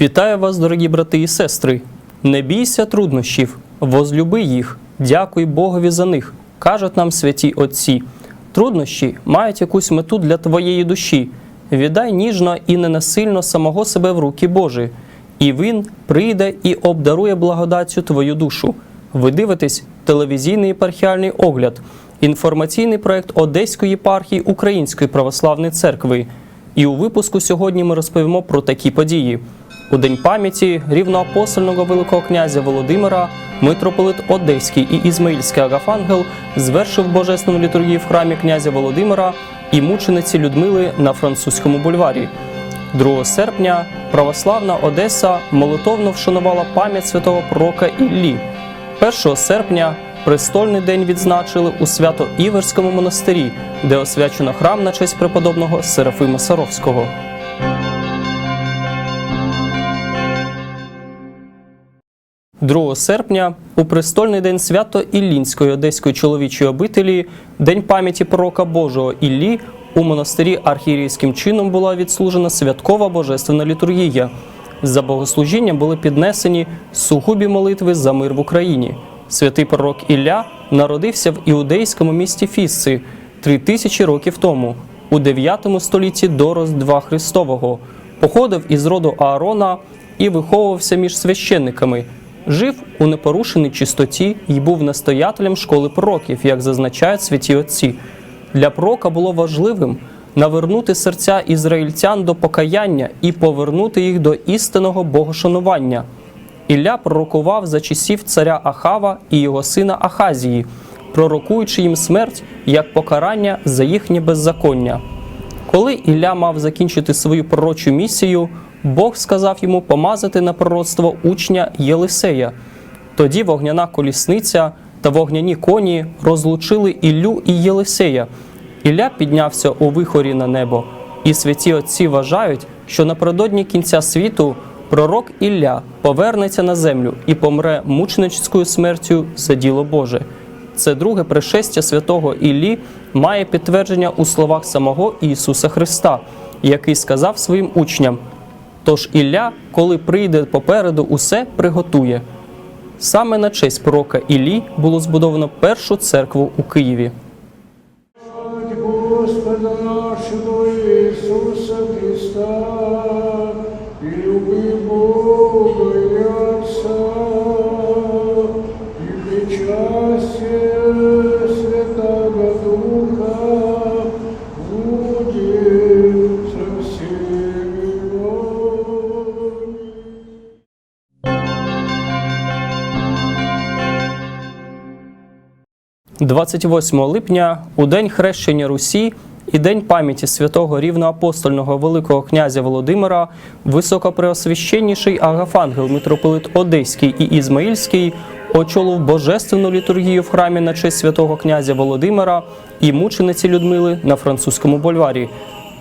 Вітаю вас, дорогі брати і сестри. Не бійся труднощів, возлюби їх, дякуй Богові за них, кажуть нам святі Отці. Труднощі мають якусь мету для твоєї душі. Віддай ніжно і ненасильно самого себе в руки Божі, і Він прийде і обдарує благодаттю твою душу. Ви дивитесь телевізійний єпархіальний огляд, інформаційний проект Одеської єпархії Української православної церкви. І у випуску сьогодні ми розповімо про такі події. У день пам'яті рівноапостольного великого князя Володимира митрополит Одеський і Ізмаїльський Агафангел звершив божественну літургію в храмі князя Володимира і мучениці Людмили на французькому бульварі. 2 серпня православна Одеса молитовно вшанувала пам'ять святого пророка Іллі. 1 серпня престольний день відзначили у Свято-Іверському монастирі, де освячено храм на честь преподобного Серафима Саровського. – 2 серпня у престольний день свято Іллінської одеської чоловічої обителі, День пам'яті пророка Божого Іллі, у монастирі архієрейським чином була відслужена святкова божественна літургія. За богослужінням були піднесені сугубі молитви за мир в Україні. Святий пророк Ілля народився в іудейському місті Фісси три тисячі років тому, у 9 столітті до Різдва Христового. Походив із роду Аарона і виховувався між священниками. Жив у непорушеній чистоті і був настоятелем школи пророків, як зазначають святі отці. Для пророка було важливим навернути серця ізраїльтян до покаяння і повернути їх до істинного богошанування. Ілля пророкував за часів царя Ахава і його сина Ахазії, пророкуючи їм смерть як покарання за їхнє беззаконня. Коли Ілля мав закінчити свою пророчу місію, Бог сказав йому помазати на пророцтво учня Єлисея. Тоді вогняна колісниця та вогняні коні розлучили Іллю і Єлисея. Ілля піднявся у вихорі на небо, і святі отці вважають, що напередодні кінця світу пророк Ілля повернеться на землю і помре мученицькою смертю за діло Боже. Це друге пришестя святого Іллі має підтвердження у словах самого Ісуса Христа, який сказав своїм учням: Тож Ілля, коли прийде попереду, усе приготує. Саме на честь пророка Іллі було збудовано першу церкву у Києві. 28 липня, у день хрещення Русі і день пам'яті святого рівноапостольного Великого князя Володимира, високопреосвященніший Агафангел, митрополит Одеський і Ізмаїльський, очолив божественну літургію в храмі на честь святого князя Володимира і мучениці Людмили на французькому бульварі.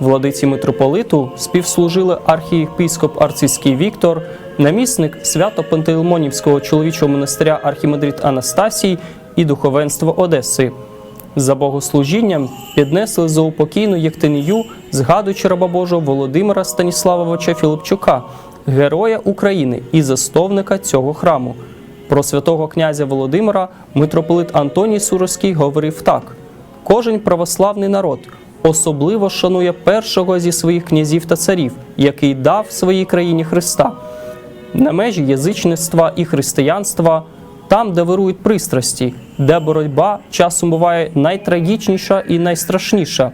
Владиці митрополиту співслужили архієпископ Арцизький Віктор, намісник свято-пантелеймонівського чоловічого монастиря архімандрит Анастасій і духовенство Одеси. За богослужінням піднесли заупокійну Єктинію, згадуючи раба Божого Володимира Станіславовича Філипчука, героя України і засновника цього храму. Про святого князя Володимира митрополит Антоній Суровський говорив так: кожен православний народ особливо шанує першого зі своїх князів та царів, який дав своїй країні Христа. На межі язичництва і християнства, там, де вирують пристрасті, де боротьба часом буває найтрагічніша і найстрашніша,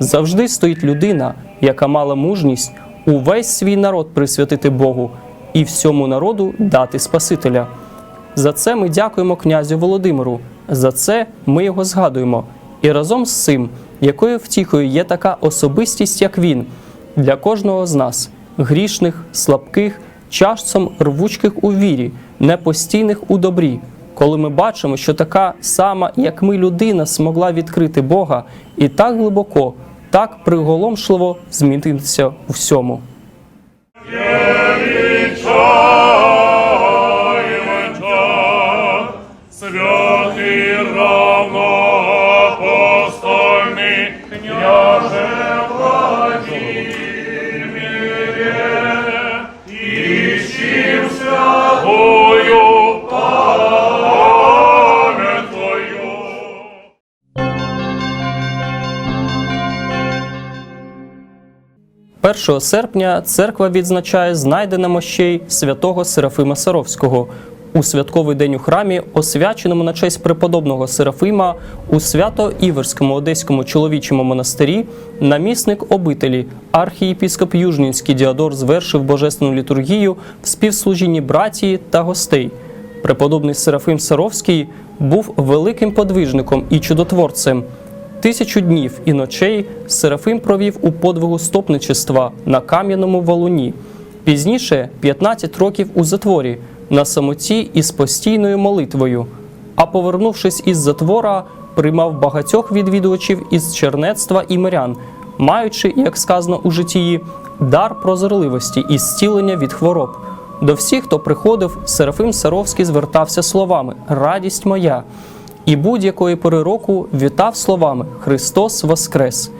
завжди стоїть людина, яка мала мужність увесь свій народ присвятити Богу і всьому народу дати Спасителя. За це ми дякуємо князю Володимиру. За це ми його згадуємо. І разом з цим, якою втіхою є така особистість, як він, для кожного з нас, грішних, слабких, часом рвучких у вірі, непостійних у добрі. Коли ми бачимо, що така сама, як ми, людина, змогла відкрити Бога і так глибоко, так приголомшливо змінитися у всьому. 1 серпня церква відзначає знайдення мощей святого Серафима Саровського. У святковий день у храмі, освяченому на честь преподобного Серафима, у свято-Іверському одеському чоловічому монастирі, намісник обителі, архієпіскоп Южнінський Діадор звершив божественну літургію в співслужінні братії та гостей. Преподобний Серафим Саровський був великим подвижником і чудотворцем. Тисячу днів і ночей Серафим провів у подвигу стопничества на кам'яному валуні. Пізніше 15 років у затворі на самоті із постійною молитвою. А повернувшись із затвора, приймав багатьох відвідувачів із чернецтва і мирян, маючи, як сказано у житті, дар прозорливості і зцілення від хвороб. До всіх, хто приходив, Серафим Саровський звертався словами Радість моя і будь-якої пори року вітав словами Христос Воскрес.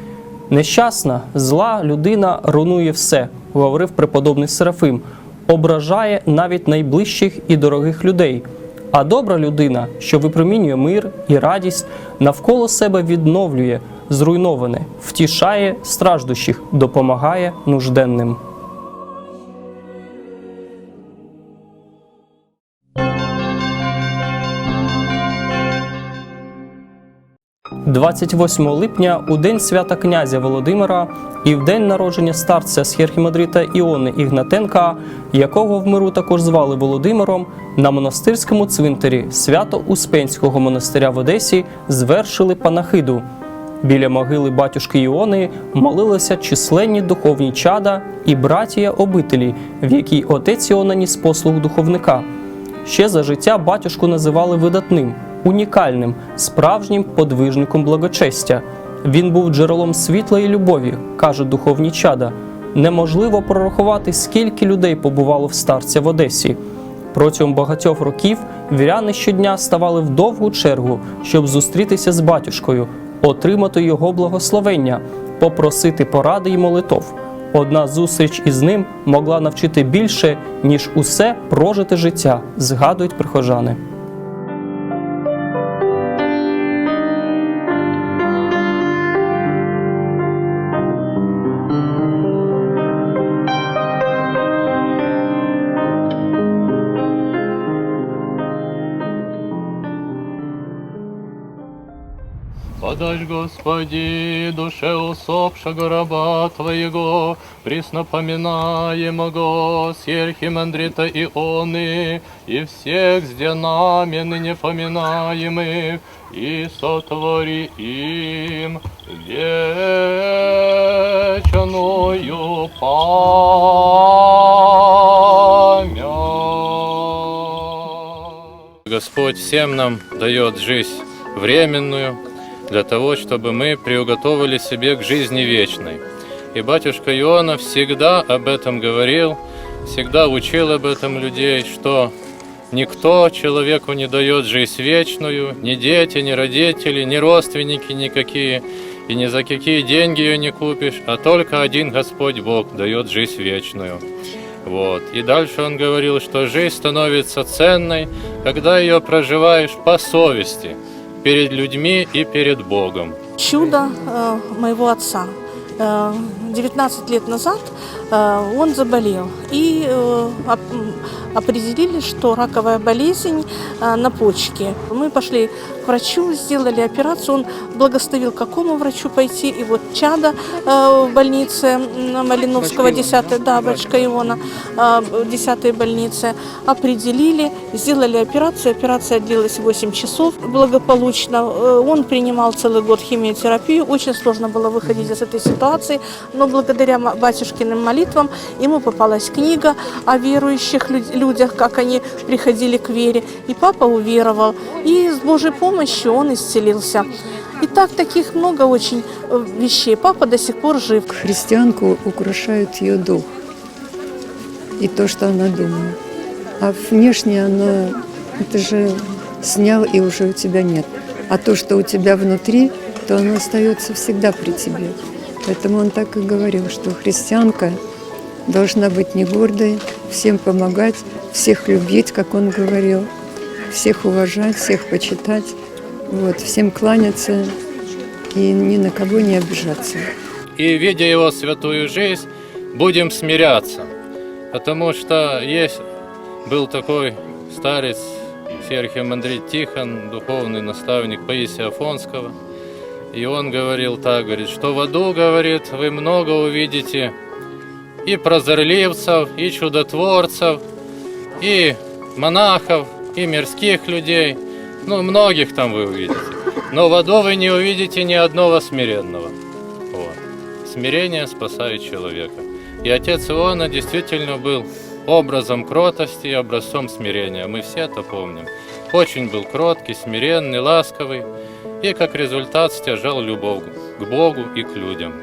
Нещасна, зла людина руйнує все, говорив преподобний Серафим, ображає навіть найближчих і дорогих людей. А добра людина, що випромінює мир і радість, навколо себе відновлює зруйноване, втішає страждущих, допомагає нужденним. 28 липня у день свята князя Володимира і в день народження старця схерхімандрита Іони Ігнатенка, якого в миру також звали Володимиром, на монастирському цвинтарі Свято-Успенського монастиря в Одесі звершили панахиду. Біля могили батюшки Іони молилися численні духовні чада і братія обителі, в якій отець Іона ніс послуг духовника. Ще за життя батюшку називали видатним, унікальним, справжнім подвижником благочестя. Він був джерелом світла і любові, кажуть духовні чада. Неможливо прорахувати, скільки людей побувало в старця в Одесі. Протягом багатьох років віряни щодня ставали в довгу чергу, щоб зустрітися з батюшкою, отримати його благословення, попросити поради й молитов. Одна зустріч із ним могла навчити більше, ніж усе прожите життя, згадують прихожани. Подай, Господи, душе усопшего раба Твоего, приснопоминаемого сверхимандрита Ионы, и всех с денами ныне поминаемых, и сотвори им вечную память. Господь всем нам дает жизнь временную, для того, чтобы мы приуготовили себе к жизни вечной. И батюшка Иона всегда об этом говорил, всегда учил об этом людей, что никто человеку не дает жизнь вечную, ни дети, ни родители, ни родственники никакие, и ни за какие деньги ее не купишь, а только один Господь Бог дает жизнь вечную. Вот. И дальше он говорил, что жизнь становится ценной, когда ее проживаешь по совести, перед людьми и перед Богом. чудо э, моего отца. Э, 19 лет назад э, он заболел и э, определили, что раковая болезнь э, на почке. Мы пошли к врачу, сделали операцию, он благословил, к какому врачу пойти. И вот чада в больнице Малиновского 10 да, Бачка Иона, э, 10 больнице определили, сделали операцию. Операция длилась 8 часов благополучно. Он принимал целый год химиотерапию. Очень сложно было выходить из этой ситуации, но благодаря батюшкиным молитвам ему попалась книга о верующих люд- людях, как они приходили к вере. И папа уверовал. И с Божьей помощью он исцелился. И так таких много очень э, вещей. Папа до сих пор жив. Христианку украшает ее дух и то, что она думает. А внешне она, это же снял и уже у тебя нет. А то, что у тебя внутри, то оно остается всегда при тебе. Поэтому он так и говорил, что христианка должна быть не гордой, всем помогать, всех любить, как он говорил, всех уважать, всех почитать, вот, всем кланяться и ни на кого не обижаться. И, видя его святую жизнь, будем смиряться. Потому что есть, был такой старец Серхием Андрей Тихон, духовный наставник Паисия Афонского. И он говорил так, говорит, что в аду, говорит, вы много увидите и прозорливцев, и чудотворцев, и монахов, и мирских людей. Ну, многих там вы увидите. Но в аду вы не увидите ни одного смиренного. Вот. Смирение спасает человека. И отец Иоанна действительно был образом кротости и образцом смирения. Мы все это помним. Очень был кроткий, смиренный, ласковый. И как результат стяжал любовь к Богу и к людям.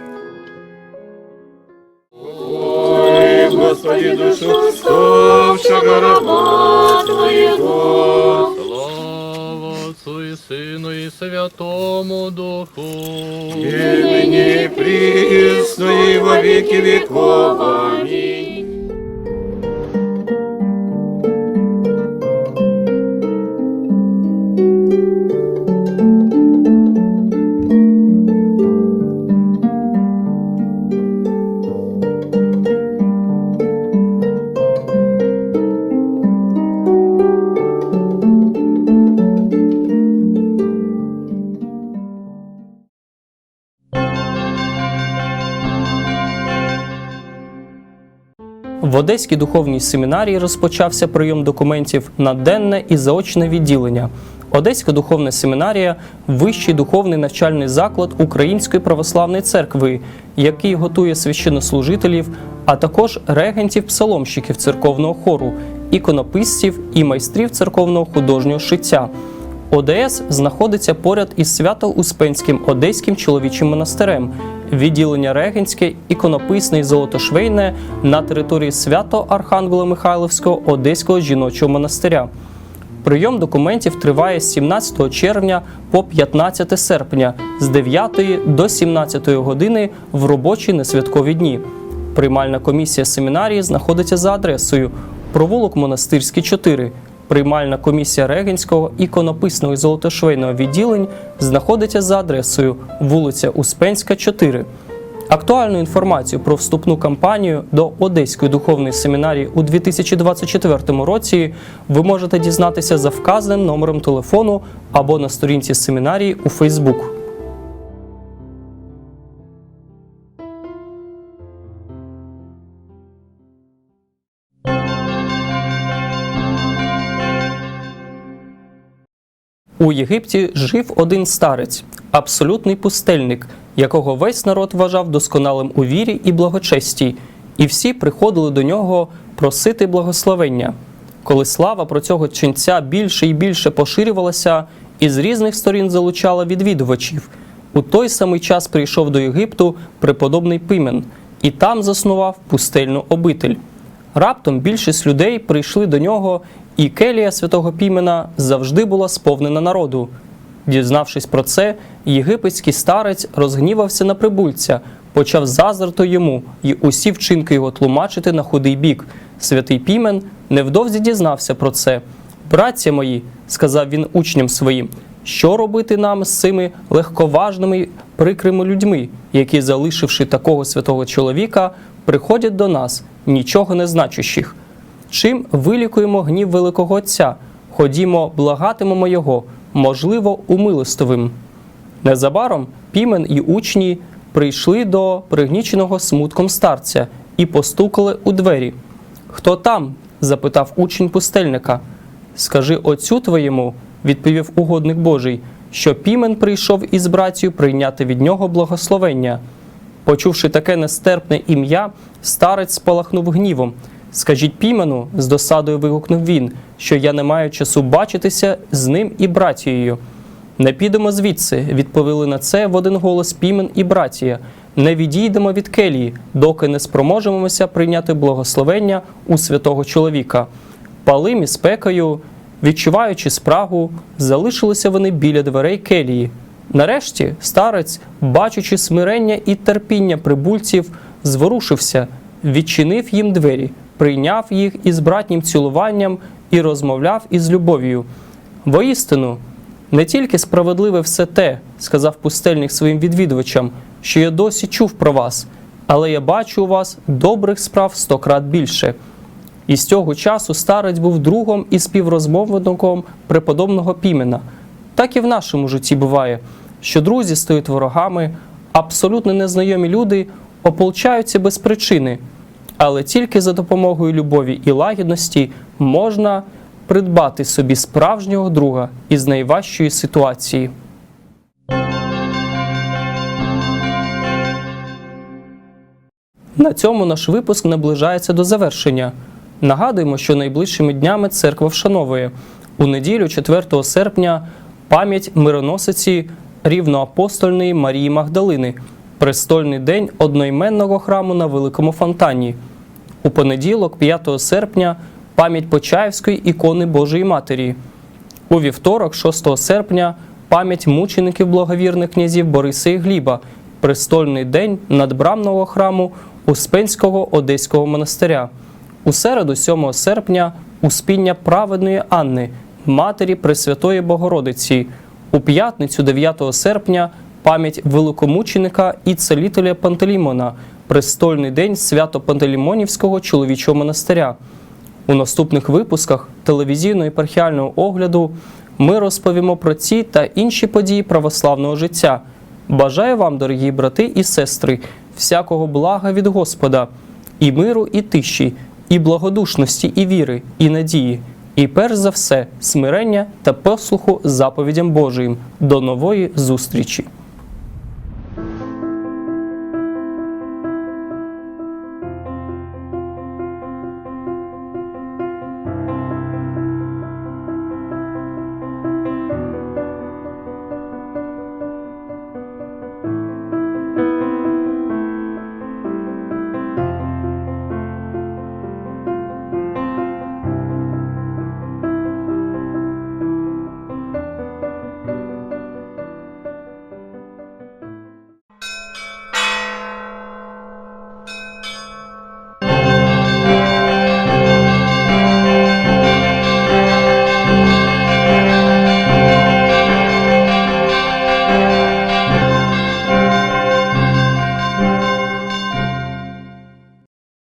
Господи, душу вставшего раба Твоего. Слава Отцу и Сыну и Святому Духу. И ныне и присно и во веки веков. Аминь. В Одеській духовній семінарії розпочався прийом документів на денне і заочне відділення. Одеська духовна семінарія вищий духовний навчальний заклад Української православної церкви, який готує священнослужителів, а також регентів псаломщиків церковного хору, іконописців і майстрів церковного художнього шиття. ОДС знаходиться поряд із Свято-Успенським Одеським чоловічим монастирем, відділення Регенське, іконописне і золотошвейне на території Свято-Архангело-Михайловського Одеського жіночого монастиря. Прийом документів триває з 17 червня по 15 серпня з 9 до 17 години в робочі несвяткові дні. Приймальна комісія семінарії знаходиться за адресою провулок Монастирський 4. Приймальна комісія Регенського іконописного і золотошвейного відділень знаходиться за адресою вулиця Успенська, 4. Актуальну інформацію про вступну кампанію до Одеської духовної семінарії у 2024 році ви можете дізнатися за вказаним номером телефону або на сторінці семінарії у Фейсбук. У Єгипті жив один старець, абсолютний пустельник, якого весь народ вважав досконалим у вірі і благочесті, і всі приходили до нього просити благословення. Коли слава про цього ченця більше і більше поширювалася, і з різних сторін залучала відвідувачів, у той самий час прийшов до Єгипту преподобний Пимен, і там заснував пустельну обитель. Раптом більшість людей прийшли до нього, і келія святого Пімена завжди була сповнена народу. Дізнавшись про це, єгипетський старець розгнівався на прибульця, почав заздрити йому і усі вчинки його тлумачити на худий бік. Святий Пімен невдовзі дізнався про це. Браття мої, сказав він учням своїм, що робити нам з цими легковажними прикрими людьми, які, залишивши такого святого чоловіка, приходять до нас, нічого не значущих. Чим вилікуємо гнів Великого Отця? Ходімо, благатимемо Його, можливо, умилостивим. Незабаром Пімен і учні прийшли до пригніченого смутком старця і постукали у двері. Хто там? запитав учень пустельника. Скажи отцю твоєму, відповів угодник Божий, що Пімен прийшов із братію прийняти від нього благословення. Почувши таке нестерпне ім'я, старець спалахнув гнівом. Скажіть Пімену, з досадою вигукнув він, що я не маю часу бачитися з ним і братією. Не підемо звідси, відповіли на це в один голос Пімен і братія. Не відійдемо від келії, доки не спроможемося прийняти благословення у святого чоловіка. Палимі спекою, відчуваючи спрагу, залишилися вони біля дверей келії. Нарешті старець, бачучи смирення і терпіння прибульців, зворушився, відчинив їм двері, прийняв їх із братнім цілуванням і розмовляв із любов'ю. Воістину, не тільки справедливе все те, сказав пустельник своїм відвідувачам, що я досі чув про вас. але я бачу у вас добрих справ сто крат більше. І з цього часу старець був другом і співрозмовником преподобного Пімена. Так і в нашому житті буває, що друзі стають ворогами, абсолютно незнайомі люди ополчаються без причини, але тільки за допомогою любові і лагідності можна придбати собі справжнього друга із найважчої ситуації. На цьому наш випуск наближається до завершення. Нагадуємо, що найближчими днями церква вшановує у неділю, 4 серпня, пам'ять мироносиці рівноапостольної Марії Магдалини, престольний день одноіменного храму на Великому Фонтані. У понеділок, 5 серпня, пам'ять Почаївської ікони Божої Матері. У вівторок, 6 серпня, пам'ять мучеників благовірних князів Бориса і Гліба, престольний день надбрамного храму Успенського Одеського монастиря. У середу, 7 серпня, успіння праведної Анни, матері Пресвятої Богородиці. У п'ятницю, 9 серпня, пам'ять великомученика і целителя Пантелеймона, престольний день Свято-Пантелеймонівського чоловічого монастиря. У наступних випусках телевізійно-єпархіального огляду ми розповімо про ці та інші події православного життя. Бажаю вам, дорогі брати і сестри, всякого блага від Господа, і миру, і тиші, і благодушності, і віри, і надії, і перш за все смирення та послуху заповідям Божиїм. До нової зустрічі!